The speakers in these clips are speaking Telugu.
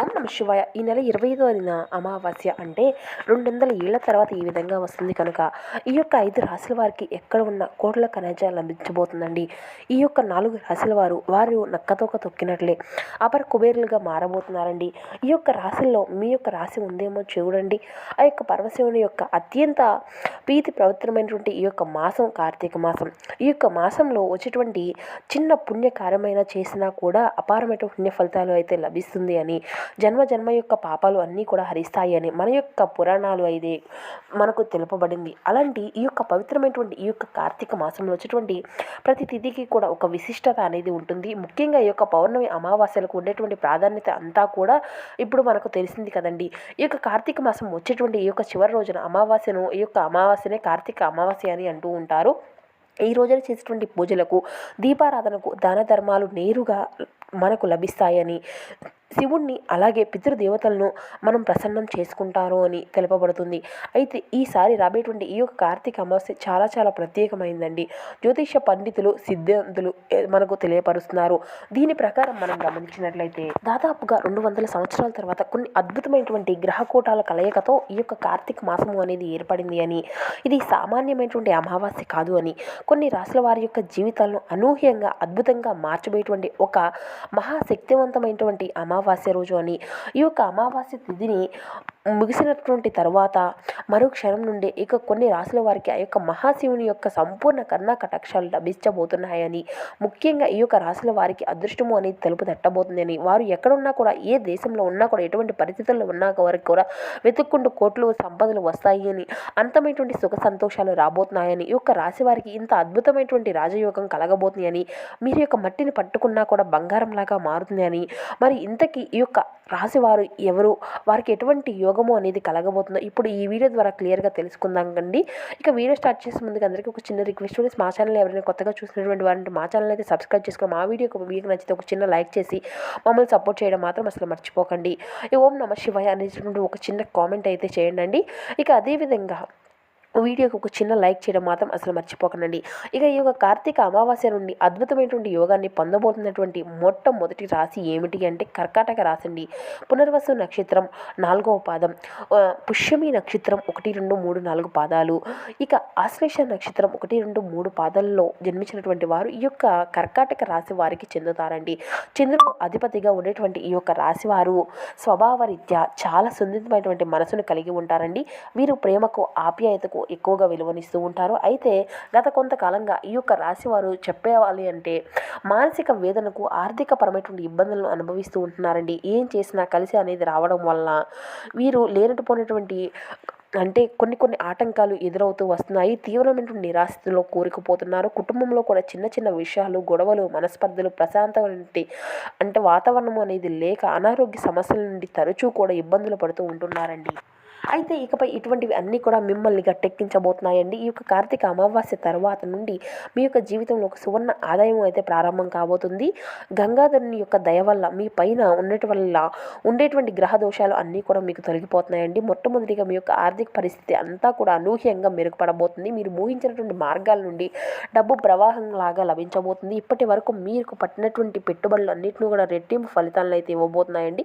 ఓం నమ శివాయ. ఈ నెల ఇరవై ఐదోదిన అమావాస్య అంటే రెండు వందల ఏళ్ళ తర్వాత ఈ విధంగా వస్తుంది కనుక ఈ యొక్క ఐదు రాశుల వారికి ఎక్కడ ఉన్న కోట్ల ఖనిజాలు లభించబోతుందండి. ఈ యొక్క నాలుగు రాశుల వారు వారు నక్కతోక తొక్కినట్లే అపర కుబేరులుగా మారబోతున్నారండి. ఈ యొక్క రాశుల్లో మీ యొక్క రాశి ఉందేమో చూడండి. ఆ యొక్క పరమశివుని యొక్క అత్యంత ప్రీతి పవిత్రమైనటువంటి ఈ యొక్క మాసం కార్తీక మాసం. ఈ యొక్క మాసంలో వచ్చేటువంటి చిన్న పుణ్యకార్యమైన చేసినా కూడా అపారమైన పుణ్య ఫలితాలు అయితే లభిస్తుంది అని జన్మ జన్మ యొక్క పాపాలు అన్నీ కూడా హరిస్తాయి అని మన యొక్క పురాణాలు అయితే మనకు తెలుపబడింది. అలాంటి ఈ యొక్క పవిత్రమైనటువంటి ఈ యొక్క కార్తీక మాసంలో వచ్చేటువంటి ప్రతి తిథికి కూడా ఒక విశిష్టత అనేది ఉంటుంది. ముఖ్యంగా ఈ యొక్క పౌర్ణమి అమావాస్యలకు ఉండేటువంటి ప్రాధాన్యత అంతా కూడా ఇప్పుడు మనకు తెలిసింది కదండి. ఈ యొక్క కార్తీక మాసం వచ్చేటువంటి ఈ యొక్క చివరి రోజున అమావాస్యను ఈ యొక్క అమావాస్యనే కార్తీక అమావాస్య అని అంటూ ఉంటారు. ఈ రోజున చేసేటువంటి పూజలకు దీపారాధనకు దాన ధర్మాలు నేరుగా మనకు లభిస్తాయని శివుణ్ణి అలాగే పితృదేవతలను మనం ప్రసన్నం చేసుకుంటారు అని తెలుపబడుతుంది. అయితే ఈసారి రాబోయేటువంటి ఈ యొక్క కార్తీక అమావాస్య చాలా చాలా ప్రత్యేకమైందండి. జ్యోతిష పండితులు సిద్ధాంతులు మనకు తెలియపరుస్తున్నారు. దీని ప్రకారం మనం గమనించినట్లయితే దాదాపుగా రెండు వందల సంవత్సరాల తర్వాత కొన్ని అద్భుతమైనటువంటి గ్రహకూటాల కలయికతో ఈ యొక్క కార్తీక మాసము అనేది ఏర్పడింది అని ఇది సామాన్యమైనటువంటి అమావాస్య కాదు అని కొన్ని రాసుల వారి యొక్క జీవితాలను అనూహ్యంగా అద్భుతంగా మార్చబోయేటువంటి ఒక మహాశక్తివంతమైనటువంటి అమావాస్య రోజు అని. ఈ యొక్క అమావాస్య తిథిని ముగిసినటువంటి తర్వాత మరో క్షణం నుండి ఇక కొన్ని రాసుల వారికి ఆ యొక్క మహాశివుని యొక్క సంపూర్ణ కర్ణా కటాక్షాలు లభించబోతున్నాయని ముఖ్యంగా ఈ యొక్క రాసుల వారికి అదృష్టము అనేది తెలుపు తట్టబోతుందని వారు ఎక్కడున్నా కూడా ఏ దేశంలో ఉన్నా కూడా ఎటువంటి పరిస్థితుల్లో ఉన్నా వారికి కూడా వెతుక్కుంటూ కోట్లు సంపదలు వస్తాయి అని అంతమైనటువంటి సుఖ సంతోషాలు రాబోతున్నాయని ఈ యొక్క రాశి వారికి ఇంత అద్భుతమైనటువంటి రాజయోగం కలగబోతుంది అని మీరు యొక్క మట్టిని పట్టుకున్నా కూడా బంగారంలాగా మారుతుంది అని మరి ఇంతకీ ఈ యొక్క రాశి వారు ఎవరు? వారికి ఎటువంటి యోగము అనేది కలగబోతుందో ఇప్పుడు ఈ వీడియో ద్వారా క్లియర్గా తెలుసుకుందాం అండి. ఇక వీడియో స్టార్ట్ చేసే ముందుకు అందరికీ ఒక చిన్న రిక్వెస్ట్ ఉంది మా ఛానల్ ఎవరైనా కొత్తగా చూసినటువంటి వారంటే మా ఛానల్ అయితే సబ్స్క్రైబ్ చేసుకుని మా వీడియోకి మీకు నచ్చితే ఒక చిన్న లైక్ చేసి మమ్మల్ని సపోర్ట్ చేయడం మాత్రం అసలు మర్చిపోకండి. ఓం నమ శివాయ అనేటువంటి ఒక చిన్న కామెంట్ అయితే చేయండి ఇక అదేవిధంగా వీడియోకి ఒక చిన్న లైక్ చేయడం మాత్రం అసలు మర్చిపోకండి. ఇక ఈ యొక్క కార్తీక అమావాస్య నుండి అద్భుతమైనటువంటి యోగాన్ని పొందబోతున్నటువంటి మొట్టమొదటి రాశి ఏమిటి అంటే కర్కాటక రాశి అండి పునర్వసు నక్షత్రం నాలుగవ పాదం. పుష్యమి నక్షత్రం ఒకటి రెండు మూడు నాలుగు పాదాలు. ఇక ఆశ్లేష నక్షత్రం ఒకటి రెండు మూడు పాదాల్లో జన్మించినటువంటి వారు ఈ యొక్క కర్కాటక రాశి వారికి చెందుతారండి. చంద్రుడు అధిపతిగా ఉండేటువంటి ఈ యొక్క రాశి వారు స్వభావరీత్యా చాలా సున్నితమైనటువంటి మనసును కలిగి ఉంటారండి. వీరు ప్రేమకు ఆప్యాయతకు ఎక్కువగా విలువనిస్తూ ఉంటారు. అయితే గత కొంతకాలంగా ఈ యొక్క రాశి వారు చెప్పేవాలి అంటే మానసిక వేదనకు ఆర్థిక పరమైనటువంటి ఇబ్బందులను అనుభవిస్తూ ఉంటున్నారండి. ఏం చేసినా కలిసి అనేది రావడం వలన వీరు లేనట్టుపోయినటువంటి అంటే కొన్ని కొన్ని ఆటంకాలు ఎదురవుతూ వస్తున్నాయి. తీవ్రమైనటువంటి నిరాశలో కోరికపోతున్నారు. కుటుంబంలో కూడా చిన్న చిన్న విషయాలు గొడవలు మనస్పర్ధలు ప్రశాంతమైన అంటే వాతావరణం అనేది లేక అనారోగ్య సమస్యల నుండి తరచూ కూడా ఇబ్బందులు పడుతూ ఉంటున్నారండి. అయితే ఇకపై ఇటువంటివి అన్నీ కూడా మిమ్మల్ని గట్టెక్కించబోతున్నాయండి. ఈ యొక్క కార్తీక అమావాస్య తర్వాత నుండి మీ యొక్క జీవితంలో ఒక సువర్ణ ఆదాయం అయితే ప్రారంభం కాబోతుంది. గంగాధరుని యొక్క దయ వల్ల మీ పైన ఉండటం వల్ల ఉండేటువంటి గ్రహ దోషాలు అన్నీ కూడా మీకు తొలగిపోతున్నాయండి. మొట్టమొదటిగా మీ యొక్క ఆర్థిక పరిస్థితి అంతా కూడా అనూహ్యంగా మెరుగుపడబోతుంది. మీరు ఊహించినటువంటి మార్గాల నుండి డబ్బు ప్రవాహం లాగా లభించబోతుంది. ఇప్పటి వరకు మీకు పట్టినటువంటి పెట్టుబడులు అన్నింటినీ కూడా రెట్టింపు ఫలితాలను అయితే ఇవ్వబోతున్నాయండి.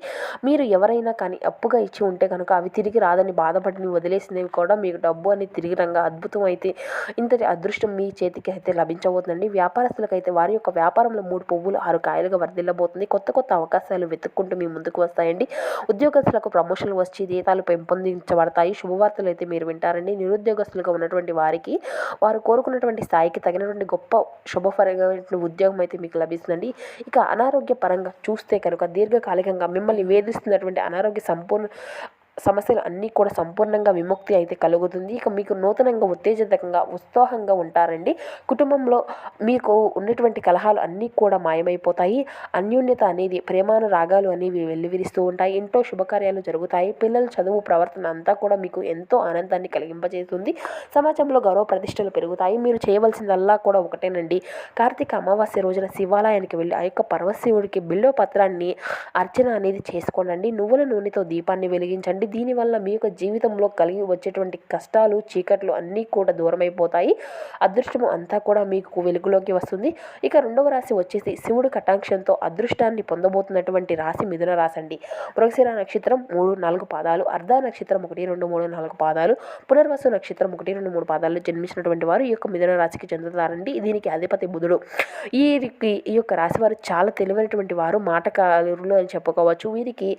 మీరు ఎవరైనా కానీ అప్పుగా ఇచ్చి ఉంటే కనుక అవి తిరిగి రాదని బాధపడి వదిలేసినవి కూడా మీకు డబ్బు అని తిరిగి రంగా అద్భుతం అయితే ఇంతటి అదృష్టం మీ చేతికి అయితే లభించబోతుందండి. వ్యాపారస్తులకు అయితే వారి యొక్క వ్యాపారంలో మూడు పువ్వులు ఆరు కాయలుగా వర్ధిల్లబోతుంది. కొత్త కొత్త అవకాశాలు వెతుక్కుంటూ మీ ముందుకు వస్తాయండి. ఉద్యోగస్తులకు ప్రమోషన్లు వచ్చి జీతాలు పెంపొందించబడతాయి. శుభవార్తలు అయితే మీరు వింటారండి. నిరుద్యోగస్తులుగా ఉన్నటువంటి వారికి వారు కోరుకున్నటువంటి స్థాయికి తగినటువంటి గొప్ప శుభపరమైన ఉద్యోగం అయితే మీకు లభిస్తుందండి. ఇక అనారోగ్య పరంగా చూస్తే కనుక దీర్ఘకాలికంగా మిమ్మల్ని వేధిస్తున్నటువంటి అనారోగ్య సంపూర్ణ సమస్యలు అన్నీ కూడా సంపూర్ణంగా విముక్తి అయితే కలుగుతుంది. ఇక మీకు నూతనంగా ఉత్తేజితంగా ఉత్సాహంగా ఉంటారండి. కుటుంబంలో మీకు ఉన్నటువంటి కలహాలు అన్నీ కూడా మాయమైపోతాయి. అన్యోన్యత అనేది ప్రేమాను రాగాలు అనేవి వెల్లువిరిస్తూ ఉంటాయి. ఇంట్లో శుభకార్యాలు జరుగుతాయి. పిల్లల చదువు ప్రవర్తన అంతా కూడా మీకు ఎంతో ఆనందాన్ని కలిగింపజేస్తుంది. సమాజంలో గౌరవ ప్రతిష్టలు పెరుగుతాయి. మీరు చేయవలసిందల్లా కూడా ఒకటేనండి. కార్తీక అమావాస్య రోజున శివాలయానికి వెళ్ళి ఆ యొక్క పరమశివుడికి బిల్వ పత్రాన్ని అర్చన అనేది చేసుకోనండి నువ్వుల నూనెతో దీపాన్ని వెలిగించండి. దీనివల్ల మీ యొక్క జీవితంలో కలిగి వచ్చేటువంటి కష్టాలు చీకట్లు అన్నీ కూడా దూరమైపోతాయి. అదృష్టము అంతా కూడా మీకు వెలుగులోకి వస్తుంది. ఇక రెండవ రాశి వచ్చేసి శివుడు కటాక్షంతో అదృష్టాన్ని పొందబోతున్నటువంటి రాశి మిథున రాశి అండి మృగశిర నక్షత్రం మూడు నాలుగు పాదాలు అర్ధ నక్షత్రం ఒకటి రెండు మూడు నాలుగు పాదాలు పునర్వసు నక్షత్రం ఒకటి రెండు మూడు పాదాల్లో జన్మించినటువంటి వారు ఈ యొక్క మిథున రాశికి చెందుతారండి. దీనికి అధిపతి బుధుడు. ఈ ఈ యొక్క రాశి వారు చాలా తెలివైనటువంటి వారు మాటకారులు అని చెప్పుకోవచ్చు. వీరికి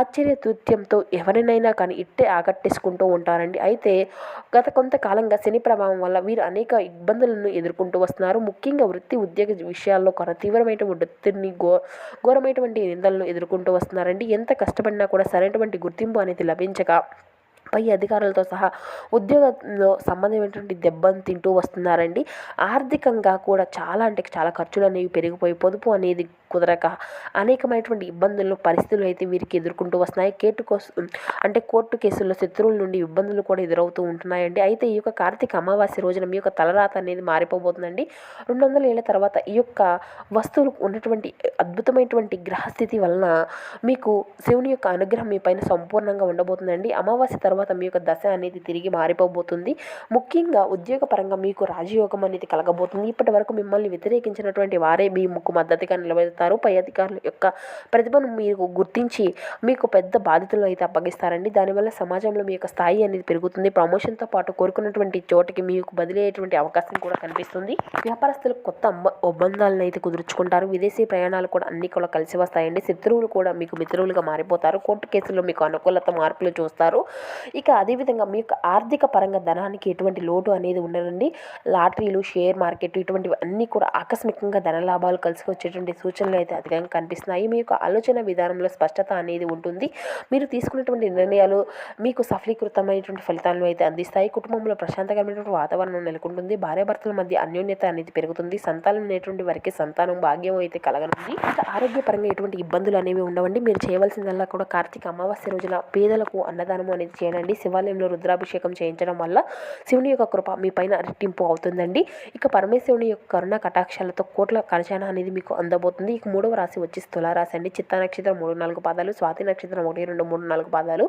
ఆశ్చర్య తృత్యంతో ఎవరైనా ఎవరినైనా కానీ ఇట్టే ఆకట్టేసుకుంటూ ఉంటారండి. అయితే గత కొంతకాలంగా శని ప్రభావం వల్ల వీరు అనేక ఇబ్బందులను ఎదుర్కొంటూ వస్తున్నారు. ముఖ్యంగా వృత్తి ఉద్యోగ విషయాల్లో కొన తీవ్రమైనటువంటి ఒత్తిడిని ఘో ఘోరమైనటువంటి నిందలను ఎదుర్కొంటూ వస్తున్నారండి. ఎంత కష్టపడినా కూడా సరైనటువంటి గుర్తింపు అనేది లభించక పై అధికారులతో సహా ఉద్యోగంలో సంబంధమైనటువంటి దెబ్బను తింటూ వస్తున్నారండి. ఆర్థికంగా కూడా చాలా అంటే చాలా ఖర్చులు అనేవి పెరిగిపోయి పొదుపు అనేది కుదరక అనేకమైనటువంటి ఇబ్బందులు పరిస్థితులు అయితే వీరికి ఎదుర్కొంటూ వస్తున్నాయి. కేటు కోసం అంటే కోర్టు కేసుల్లో శత్రువుల నుండి ఇబ్బందులు కూడా ఎదురవుతూ ఉంటున్నాయండి. అయితే ఈ యొక్క కార్తీక అమావాస్య రోజున మీ యొక్క తలరాత అనేది మారిపోబోతుందండి. రెండు వందల ఏళ్ళ తర్వాత ఈ యొక్క వస్తువులు ఉన్నటువంటి అద్భుతమైనటువంటి గ్రహస్థితి వలన మీకు శివుని యొక్క అనుగ్రహం మీ పైన సంపూర్ణంగా ఉండబోతుందండి. అమావాస్య తర్వాత మీ యొక్క దశ అనేది తిరిగి మారిపోబోతుంది. ముఖ్యంగా ఉద్యోగపరంగా మీకు రాజయోగం అనేది కలగబోతుంది. ఇప్పటి వరకు మిమ్మల్ని వ్యతిరేకించినటువంటి వారే మీ ముక్కు మద్దతుగా నిలబెడతారు. పై అధికారుల యొక్క ప్రతిభను మీరు గుర్తించి మీకు పెద్ద బాధ్యతలు అయితే అప్పగిస్తారండి. దానివల్ల సమాజంలో మీ యొక్క స్థాయి అనేది పెరుగుతుంది. ప్రమోషన్తో పాటు కోరుకున్నటువంటి చోటికి మీకు బదిలీ అయ్యేటువంటి అవకాశం కూడా కనిపిస్తుంది. వ్యాపారస్తులకు కొత్త ఒప్పందాలను అయితే కుదుర్చుకుంటారు. విదేశీ ప్రయాణాలు కూడా అన్ని కూడా కలిసి వస్తాయండి. శత్రువులు కూడా మీకు మిత్రులుగా మారిపోతారు. కోర్టు కేసుల్లో మీకు అనుకూలత మార్పులు చూస్తారు. ఇక అదేవిధంగా మీ యొక్క ఆర్థిక పరంగా ధనానికి ఎటువంటి లోటు అనేది ఉండదండి. లాటరీలు షేర్ మార్కెట్ ఇటువంటివి అన్నీ కూడా ఆకస్మికంగా ధన లాభాలు కలిసి వచ్చేటువంటి సూచనలు అయితే అధికంగా కనిపిస్తున్నాయి. మీ యొక్క ఆలోచన విధానంలో స్పష్టత అనేది ఉంటుంది. మీరు తీసుకున్నటువంటి నిర్ణయాలు మీకు సఫలీకృతమైనటువంటి ఫలితాలను అయితే అందిస్తాయి. కుటుంబంలో ప్రశాంతకరమైనటువంటి వాతావరణం నెలకొంటుంది. భార్యాభర్తల మధ్య అన్యోన్యత అనేది పెరుగుతుంది. సంతానం అనేటువంటి వారికి సంతానం భాగ్యం అయితే కలగనుంది. ఇక ఆరోగ్యపరంగా ఎటువంటి ఇబ్బందులు అనేవి ఉండవండి. మీరు చేయవలసిందల్లా కూడా కార్తీక అమావాస్య రోజున పేదలకు అన్నదానం అనేది చేయండి శివాలయంలో రుద్రాభిషేకం చేయించడం వల్ల శివుని యొక్క కృప మీ పైన రెట్టింపు అవుతుందండి. ఇక పరమేశ్వరుని యొక్క కరుణ కటాక్షాలతో కోట్ల కనచాన అనేది మీకు అందబోతుంది. ఇక మూడవ రాశి వచ్చి తులారాశి అండి. చిత్తా నక్షత్రం మూడు నాలుగు పాదాలు స్వాతి నక్షత్రం ఒకటి రెండు మూడు నాలుగు పాదాలు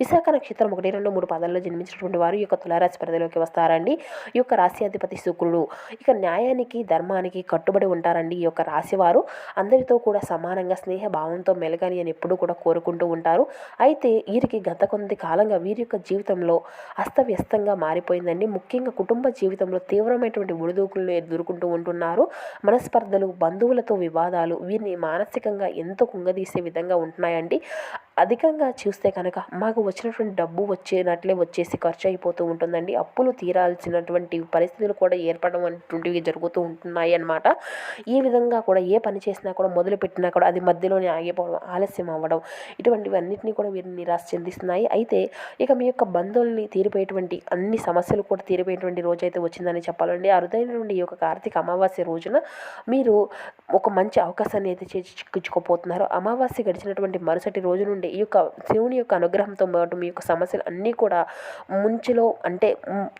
విశాఖ నక్షత్రం ఒకటి రెండు మూడు పాదాల్లో జన్మించినటువంటి వారు ఈ యొక్క తులారాశి పరిధిలోకి వస్తారండి. ఈ యొక్క రాశి అధిపతి శుక్రుడు ఇక న్యాయానికి ధర్మానికి కట్టుబడి ఉంటారండి ఈ యొక్క రాశి వారు అందరితో కూడా సమానంగా స్నేహ భావంతో మెలగాలి అని ఎప్పుడూ కూడా కోరుకుంటూ ఉంటారు. అయితే వీరికి గత కొంత కాలంగా వీరి యొక్క జీవితంలో అస్తవ్యస్తంగా మారిపోయిందండి. ముఖ్యంగా కుటుంబ జీవితంలో తీవ్రమైనటువంటి ఒడిదూకులను ఎదుర్కొంటూ ఉంటున్నారు. మనస్పర్ధలు బంధువులతో వివాదాలు వీరిని మానసికంగా ఎంతో కుంగదీసే విధంగా ఉంటున్నాయండి. అధికంగా చూస్తే కనుక మాకు వచ్చినటువంటి డబ్బు వచ్చేనట్లే వచ్చేసి ఖర్చు అయిపోతూ ఉంటుందండి. అప్పులు తీరాల్సినటువంటి పరిస్థితులు కూడా ఏర్పడడం అనేటువంటివి జరుగుతూ ఉంటున్నాయి అన్నమాట ఈ విధంగా కూడా ఏ పని చేసినా కూడా మొదలు పెట్టినా కూడా అది మధ్యలోనే ఆగిపోవడం ఆలస్యం అవ్వడం ఇటువంటివన్నింటినీ కూడా వీరిని నిరాశ చెందిస్తున్నాయి. అయితే ఇక మీ యొక్క బంధువుల్ని తీరిపోయేటువంటి అన్ని సమస్యలు కూడా తీరిపోయేటువంటి రోజు అయితే వచ్చిందని చెప్పాలండి. అరుదైనటువంటి ఈ యొక్క కార్తీక అమావాస్య రోజున మీరు ఒక మంచి అవకాశాన్ని అయితే చేసి చిక్కించుకోపోతున్నారు అమావాస్య గడిచినటువంటి మరుసటి రోజు నుండి ఈ యొక్క శివుని యొక్క అనుగ్రహంతో పాటు మీ యొక్క సమస్యలు అన్నీ కూడా ముంచులో అంటే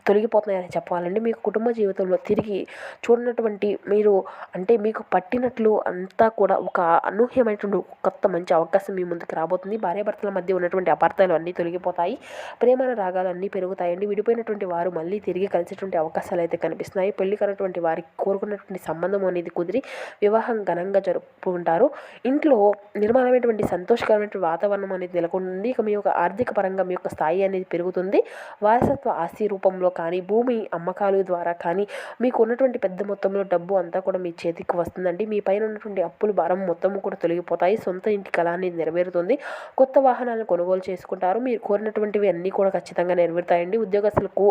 తొలగిపోతున్నాయని చెప్పాలండి. మీకు కుటుంబ జీవితంలో తిరిగి చూడనటువంటి మీరు అంటే మీకు పట్టినట్లు అంతా కూడా ఒక అనూహ్యమైనటువంటి కొత్త మంచి అవకాశం మీ ముందుకు రాబోతుంది. భార్యాభర్తల మధ్య ఉన్నటువంటి అపార్థాలు అన్నీ తొలగిపోతాయి. ప్రేమల రాగాలు అన్నీ పెరుగుతాయండి. విడిపోయినటువంటి వారు మళ్ళీ తిరిగి కలిసేటువంటి అవకాశాలు అయితే కనిపిస్తున్నాయి. పెళ్ళి కన్నటువంటి వారికి కోరుకున్నటువంటి సంబంధం అనేది కుదిరి వివాహం ఘనంగా జరుపుకుంటారు. ఇంట్లో నిర్మాణమైనటువంటి సంతోషకరమైనటువంటి వాతావరణం అనేది నెలకొంటుంది ఇక మీ యొక్క ఆర్థిక పరంగా మీ యొక్క స్థాయి అనేది పెరుగుతుంది. వారసత్వ ఆస్తి రూపంలో కానీ భూమి అమ్మకాలు ద్వారా కానీ మీకు ఉన్నటువంటి పెద్ద మొత్తంలో డబ్బు అంతా కూడా మీ చేతికి వస్తుందండి. మీ పైన ఉన్నటువంటి అప్పులు భారం మొత్తం కూడా తొలగిపోతాయి. సొంత ఇంటి కళ అనేది నెరవేరుతుంది. కొత్త వాహనాలను కొనుగోలు చేసుకుంటారు. మీరు కోరినటువంటివి అన్నీ కూడా ఖచ్చితంగా నెరవేరుతాయండి. ఉద్యోగస్తులకు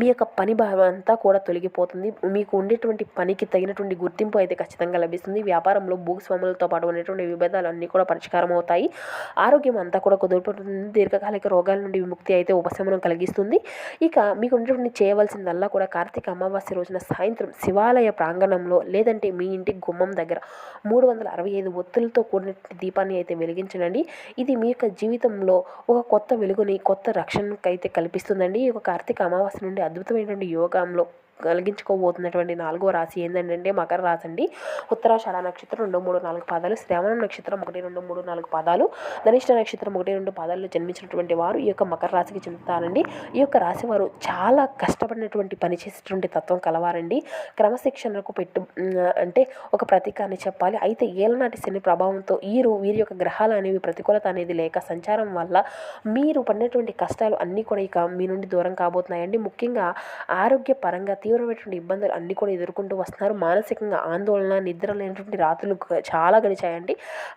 మీ యొక్క పని భావం అంతా కూడా తొలగిపోతుంది. మీకు ఉండేటువంటి పనికి తగినటువంటి గుర్తింపు అయితే ఖచ్చితంగా లభిస్తుంది. వ్యాపారంలో భూస్వాములతో పాటు ఉండేటువంటి విభేదాలు అన్నీ కూడా పరిష్కారం అవుతాయి. ఆరోగ్యం అంతా కూడా కుదురుపడుతుంది. దీర్ఘకాలిక రోగాల నుండి విముక్తి అయితే ఉపశమనం కలిగిస్తుంది. ఇక మీకు ఉండేటువంటి చేయవలసిందల్లా కూడా కార్తీక అమావాస్య రోజున సాయంత్రం శివాలయ ప్రాంగణంలో లేదంటే మీ ఇంటి గుమ్మం దగ్గర మూడు వందల అరవై ఐదు ఒత్తులతో కూడినటువంటి దీపాన్ని అయితే వెలిగించనండి ఇది మీ యొక్క జీవితంలో ఒక కొత్త వెలుగుని కొత్త రక్షణకు అయితే కల్పిస్తుందండి. ఈ యొక్క కార్తీక అమావాస్య నుండి అద్భుతమైనటువంటి యోగంలో కలిగించుకోబోతున్నటువంటి నాలుగో రాశి ఏంటంటే మకర రాశి అండి. ఉత్తరాషాఢ నక్షత్రం రెండు మూడు నాలుగు పాదాలు శ్రవణం నక్షత్రం ఒకటి రెండు మూడు నాలుగు పాదాలు ధనిష్ట నక్షత్రం ఒకటి రెండు పాదాల్లో జన్మించినటువంటి వారు ఈ యొక్క మకర రాశికి చెందుతారండి. ఈ యొక్క రాశి వారు చాలా కష్టపడినటువంటి పని చేసేటువంటి తత్వం కలవారండి. క్రమశిక్షణకు పెట్టు అంటే ఒక ప్రతీకాన్ని చెప్పాలి. అయితే ఏలనాటి శని ప్రభావంతో వీరు వీరి యొక్క గ్రహాలు అనేవి ప్రతికూలత అనేది లేక సంచారం వల్ల మీరు పడినటువంటి కష్టాలు అన్నీ కూడా ఇక మీ నుండి దూరం కాబోతున్నాయండి. ముఖ్యంగా ఆరోగ్యపరంగా తీవ్రమైనటువంటి ఇబ్బందులు అన్నీ కూడా ఎదుర్కొంటూ వస్తున్నారు. మానసికంగా ఆందోళన నిద్ర లేనటువంటి రాత్రులు చాలా గడిచాయండి.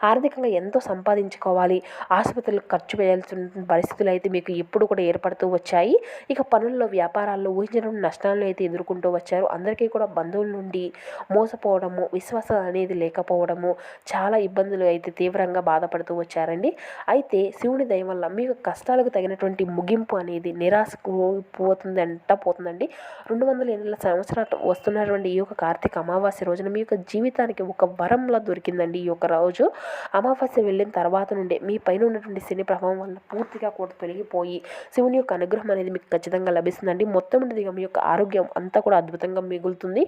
ఆర్థికంగా ఎంతో సంపాదించుకోవాలి. ఆసుపత్రులకు ఖర్చు వేయాల్సిన పరిస్థితులు అయితే మీకు ఎప్పుడు కూడా ఏర్పడుతూ వచ్చాయి. ఇక పనుల్లో వ్యాపారాల్లో ఊహించినటువంటి నష్టాలను అయితే ఎదుర్కొంటూ వచ్చారు. అందరికీ కూడా బంధువుల నుండి మోసపోవడము విశ్వాసం అనేది లేకపోవడము చాలా ఇబ్బందులు అయితే తీవ్రంగా బాధపడుతూ వచ్చారండి. అయితే శివుని దయ వల్ల మీకు కష్టాలకు తగినటువంటి ముగింపు అనేది నిరాశ పోతుందంట పోతుందండి. రెండు వందల ఎనిమిది సంవత్సరాలు వస్తున్నటువంటి ఈ యొక్క కార్తీక అమావాస్య రోజున మీ యొక్క జీవితానికి ఒక వరంలా దొరికిందండి ఈ యొక్క రోజు. అమావాస్య వెళ్ళిన తర్వాత నుండి మీ పైన ఉన్నటువంటి శని ప్రభావం వల్ల పూర్తిగా కూడా తొలగిపోయి శివుని యొక్క అనుగ్రహం అనేది మీకు ఖచ్చితంగా లభిస్తుందండి. మొత్తం మీ యొక్క ఆరోగ్యం అంతా కూడా అద్భుతంగా మిగులుతుంది.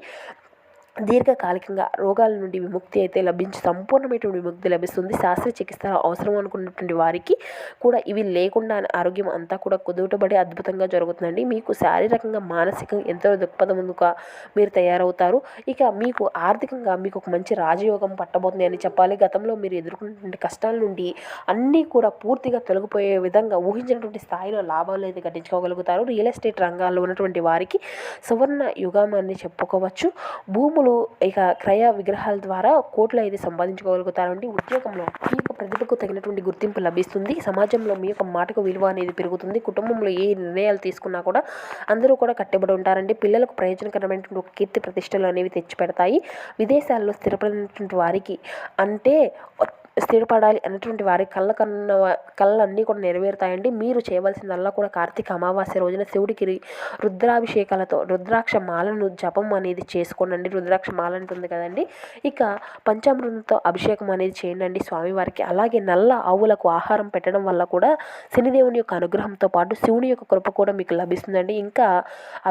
దీర్ఘకాలికంగా రోగాల నుండి విముక్తి అయితే లభించి సంపూర్ణమైనటువంటి విముక్తి లభిస్తుంది. శాస్త్రచికిత్స అవసరం అనుకున్నటువంటి వారికి కూడా ఇవి లేకుండా ఆరోగ్యం అంతా కూడా కుదుటబడి అద్భుతంగా జరుగుతుందండి. మీకు శారీరకంగా మానసికంగా ఎంతో దృక్పథముగా మీరు తయారవుతారు. ఇక మీకు ఆర్థికంగా మీకు ఒక మంచి రాజయోగం పట్టబోతుంది అని చెప్పాలి. గతంలో మీరు ఎదుర్కొన్నటువంటి కష్టాల నుండి అన్నీ కూడా పూర్తిగా తొలగిపోయే విధంగా ఊహించినటువంటి స్థాయిలో లాభాలు అయితే గట్టించుకోగలుగుతారు రియల్ ఎస్టేట్ రంగాల్లో ఉన్నటువంటి వారికి సువర్ణ యుగం అని చెప్పుకోవచ్చు. భూమి భూములు ఇక క్రయ విగ్రహాల ద్వారా కోట్లు అయితే సంపాదించుకోగలుగుతారండి ఉద్యోగంలో మీ యొక్క ప్రతిభకు తగినటువంటి గుర్తింపు లభిస్తుంది. సమాజంలో మీ యొక్క మాటకు విలువ అనేది పెరుగుతుంది. కుటుంబంలో ఏ నిర్ణయాలు తీసుకున్నా కూడా అందరూ కూడా కట్టుబడి ఉంటారండి పిల్లలకు ప్రయోజనకరమైనటువంటి ఒక కీర్తి ప్రతిష్టలు అనేవి తెచ్చిపెడతాయి. విదేశాల్లో స్థిరపడినటువంటి వారికి అంటే స్థిరపడాలి అన్నటువంటి వారి కళ్ళ కన్న కళ్ళన్నీ కూడా నెరవేరుతాయండి. మీరు చేయవలసిందల్లా కూడా కార్తీక అమావాస్య రోజున శివుడికి రుద్రాభిషేకాలతో రుద్రాక్ష మాలను జపం అనేది చేసుకోనండి. రుద్రాక్ష మాల ఉంటుంది కదండి. ఇక పంచామృతంతో అభిషేకం అనేది చేయండి స్వామివారికి. అలాగే నల్ల ఆవులకు ఆహారం పెట్టడం వల్ల కూడా శనిదేవుని యొక్క అనుగ్రహంతో పాటు శివుని యొక్క కృప కూడా మీకు లభిస్తుందండి. ఇంకా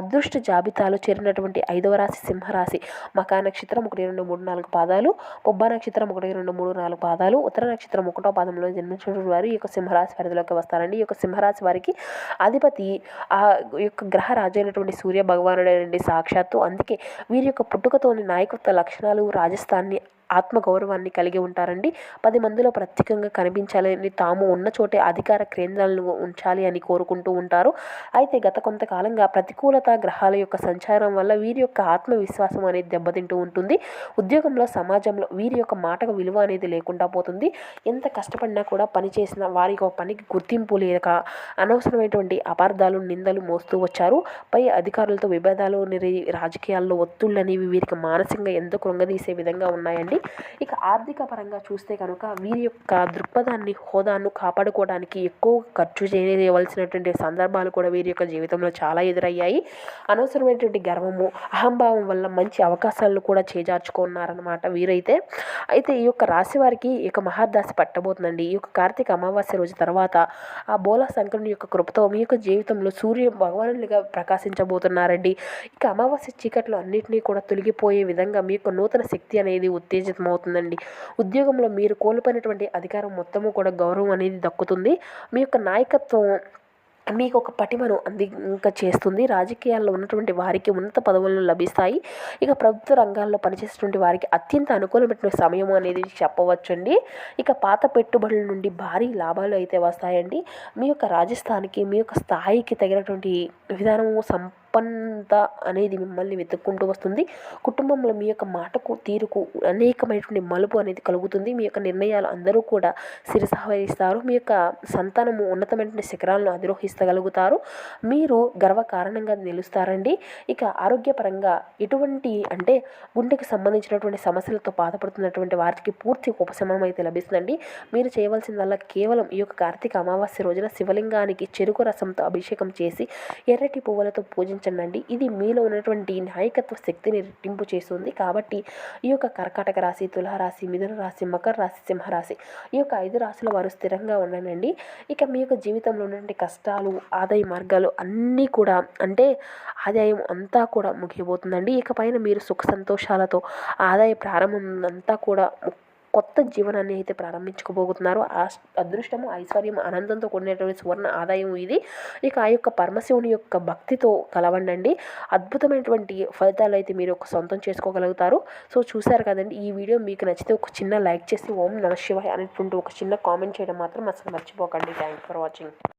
అదృష్ట జాబితాలో చేరినటువంటి ఐదవ రాశి సింహరాశి. మకా నక్షత్రం ఒకటి రెండు మూడు నాలుగు పాదాలు పొబ్బ నక్షత్రం ఒకటి రెండు మూడు నాలుగు పాదాలు ఉత్తర నక్షత్రం ఒకటో పాదంలో జన్మించిన వారు ఈ యొక్క సింహరాశి పరిధిలోకి వస్తారండి. ఈ యొక్క సింహరాశి వారికి అధిపతి ఆ యొక్క గ్రహ రాజు అయినటువంటి సూర్య భగవానుడేనండి సాక్షాత్తు. అందుకే వీరి యొక్క పుట్టుకతోని నాయకత్వ లక్షణాలు రాజస్థాన్ని ఆత్మగౌరవాన్ని కలిగి ఉంటారండి. పది మందిలో ప్రత్యేకంగా కనిపించాలని తాము ఉన్న చోటే అధికార కేంద్రాలను ఉంచాలి అని కోరుకుంటూ ఉంటారు. అయితే గత కొంతకాలంగా ప్రతికూలత గ్రహాల యొక్క సంచారం వల్ల వీరి యొక్క ఆత్మవిశ్వాసం అనేది దెబ్బతింటూ ఉంటుంది. ఉద్యోగంలో సమాజంలో వీరి యొక్క మాటకు విలువ అనేది లేకుండా పోతుంది. ఎంత కష్టపడినా కూడా పని చేసిన వారి యొక్క పనికి గుర్తింపు లేక అనవసరమైనటువంటి అపార్థాలు నిందలు మోస్తూ వచ్చారు. పై అధికారులతో విభేదాలు రాజకీయాల్లో ఒత్తుళ్ళు అనేవి వీరికి మానసికంగా ఎంతో కృంగదీసే విధంగా ఉన్నాయండి. ఇక ఆర్థిక పరంగా చూస్తే కనుక వీరి యొక్క దృక్పథాన్ని హోదాను కాపాడుకోవడానికి ఎక్కువ ఖర్చు చేయవలసినటువంటి సందర్భాలు కూడా వీరి యొక్క జీవితంలో చాలా ఎదురయ్యాయి. అనవసరమైనటువంటి గర్వము అహంభావం వల్ల మంచి అవకాశాలను కూడా చేజార్చుకున్నారనమాట వీరైతే. అయితే ఈ యొక్క రాశి వారికి ఈ యొక్క మహాదాసి పట్టబోతుందండి. ఈ యొక్క కార్తీక అమావాస్య రోజు తర్వాత ఆ బోలా శంకరుని యొక్క కృపతో మీ యొక్క జీవితంలో సూర్య భగవానులుగా ప్రకాశించబోతున్నారండి. ఇక అమావాస్య చీకట్లు అన్నింటినీ కూడా తొలగిపోయే విధంగా మీ యొక్క నూతన శక్తి అనేది అవుతుందండి ఉద్యోగంలో మీరు కోల్పోయినటువంటి అధికారం మొత్తము కూడా గౌరవం అనేది దక్కుతుంది. మీ యొక్క నాయకత్వం మీకు ఒక పటిమను అంది ఇంకా చేస్తుంది. రాజకీయాల్లో ఉన్నటువంటి వారికి ఉన్నత పదవులను లభిస్తాయి. ఇక ప్రభుత్వ రంగాల్లో పనిచేసేటువంటి వారికి అత్యంత అనుకూలమైన సమయం అనేది చెప్పవచ్చండి. ఇక పాత పెట్టుబడుల నుండి భారీ లాభాలు అయితే వస్తాయండి. మీ యొక్క రాజస్థాన్కి మీ యొక్క స్థాయికి తగినటువంటి విధానము సంపన్నత అనేది మిమ్మల్ని వెతుక్కుంటూ వస్తుంది. కుటుంబంలో మీ యొక్క మాటకు తీరుకు అనేకమైనటువంటి మలుపు అనేది కలుగుతుంది. మీ యొక్క నిర్ణయాలు అందరూ కూడా శిరసహరిస్తారు మీ యొక్క సంతానము ఉన్నతమైనటువంటి శిఖరాలను అధిరోహిస్తగలుగుతారు. మీరు గర్వకారణంగా నిలుస్తారండి. ఇక ఆరోగ్యపరంగా ఎటువంటి అంటే గుండెకి సంబంధించినటువంటి సమస్యలతో బాధపడుతున్నటువంటి వారికి పూర్తి ఉపశమనం అయితే లభిస్తుందండి. మీరు చేయవలసిందల్లా కేవలం ఈ యొక్క కార్తీక అమావాస్య రోజున శివలింగానికి చెరుకు రసంతో అభిషేకం చేసి ఎర్రటి పువ్వులతో పూజించి ఆలోచించండి ఇది మీలో ఉన్నటువంటి నాయకత్వ శక్తిని రెట్టింపు చేస్తుంది. కాబట్టి ఈ యొక్క కర్కాటక రాశి తులారాశి మిథున రాశి మకర రాశి సింహరాశి ఈ యొక్క ఐదు రాశుల వారు స్థిరంగా ఉండనండి ఇక మీ యొక్క జీవితంలో ఉన్నటువంటి కష్టాలు ఆదాయ మార్గాలు అన్నీ కూడా అంటే ఆదాయం అంతా కూడా ముగియబోతుందండి. ఇకపైన మీరు సుఖ సంతోషాలతో ఆదాయ ప్రారంభం అంతా కూడా కొత్త జీవనాన్ని అయితే ప్రారంభించుకోబోతున్నారు. ఆ అదృష్టము ఐశ్వర్యం ఆనందంతో కూడినటువంటి సువర్ణ ఆదాయం ఇది. ఇక ఆ యొక్క పరమశివుని యొక్క భక్తితో కలవండి అద్భుతమైనటువంటి ఫలితాలు అయితే మీరు ఒక సొంతం చేసుకోగలుగుతారు. సో చూశారు కదండి ఈ వీడియో మీకు నచ్చితే ఒక చిన్న లైక్ చేసి ఓం నమ శివాయ అనేటువంటి ఒక చిన్న కామెంట్ చేయడం మాత్రం అసలు మర్చిపోకండి. Thank for watching.